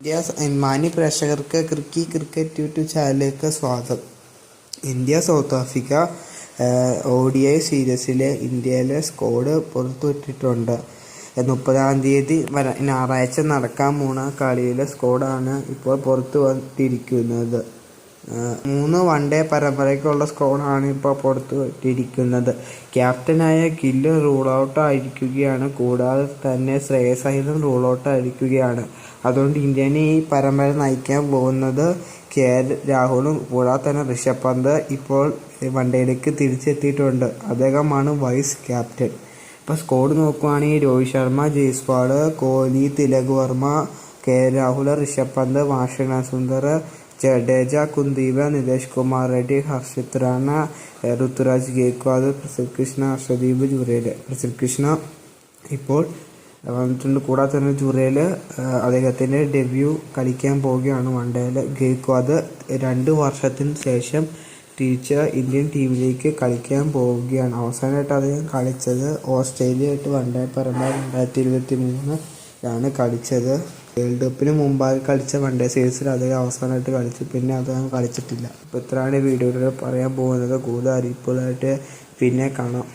India മാന്യ പ്രേക്ഷകർക്ക് ക്രിക്കി cricket YouTube ചാനലിലേക്ക് സ്വാഗതം. India South Africa O D I സീരീസിലെ ഇന്ത്യയിലെ സ്കോഡ് പുറത്തുവിട്ടിട്ടുണ്ട്. മുപ്പതാം തീയതി ഞായറാഴ്ച നടക്കാൻ പോണ കളിയിലെ സ്കോഡാണ് ഇപ്പോൾ പുറത്തു വന്നിരിക്കുന്നത് മൂന്ന് വൺ ഡേ പരമ്പരയ്ക്കുള്ള സ്കോഡാണ് ഇപ്പോൾ പുറത്തു വിട്ടിരിക്കുന്നത് ക്യാപ്റ്റനായ കില്ല് റൂൾ ഔട്ട് ആയിരിക്കുകയാണ് കൂടാതെ തന്നെ ശ്രേയസ് അയ്യരും റൂൾ ഔട്ട് ആയിരിക്കുകയാണ് അതുകൊണ്ട് ഇന്ത്യനെ ഈ പരമ്പര നയിക്കാൻ പോകുന്നത് കെ എൽ രാഹുലും കൂടാതെ തന്നെ ഋഷഭ് പന്ത് ഇപ്പോൾ വൺഡേയിലേക്ക് തിരിച്ചെത്തിയിട്ടുണ്ട്. അദ്ദേഹമാണ് വൈസ് ക്യാപ്റ്റൻ ഇപ്പോൾ സ്കോഡ് നോക്കുവാണെങ്കിൽ രോഹിത് ശർമ്മ ജയ്സ്വാൾ കോഹ്ലി തിലക് വർമ്മ കെ രാഹുൽ ഋഷഭ് പന്ത് വാഷിംഗ്ടൺ സുന്ദർ ജഡേജ കുന്ദീപ് നിതേഷ് കുമാർ റെഡ്ഡി ഹർഷിത് റാണ ഋതുരാജ് ഗേക്വാദ് പ്രസിദ്ധ് കൃഷ്ണ ഹർഷദീപ് ജുറേൽ പ്രസിദ്ധ് കൃഷ്ണ ഇപ്പോൾ വന്നിട്ടുണ്ട്. കൂടാതെ തന്നെ ജുറേൽ അദ്ദേഹത്തിന്റെ ഡെബ്യൂ കളിക്കാൻ പോവുകയാണ് വൺ ഡേയിൽ അത് രണ്ട് വർഷത്തിന് ശേഷം തിരിച്ച് ഇന്ത്യൻ ടീമിലേക്ക് കളിക്കാൻ പോവുകയാണ്. അവസാനമായിട്ട് അദ്ദേഹം കളിച്ചത് ഓസ്ട്രേലിയയായിട്ട് വൺ ഡേ പരമ്പര രണ്ടായിരത്തി ഇരുപത്തി മൂന്നിലാണ് കളിച്ചത്. വേൾഡ് കപ്പിന് മുമ്പായി കളിച്ച വൺ ഡേ സീരീസിൽ അദ്ദേഹം അവസാനമായിട്ട് കളിച്ചു. പിന്നെ അദ്ദേഹം കളിച്ചിട്ടില്ല. അപ്പോൾ ഇത്രയാണ് വീഡിയോയിലൂടെ പറയാൻ പോകുന്നത്. കൂടുതൽ അറിയിപ്പുകളായിട്ട് പിന്നെ കാണാം.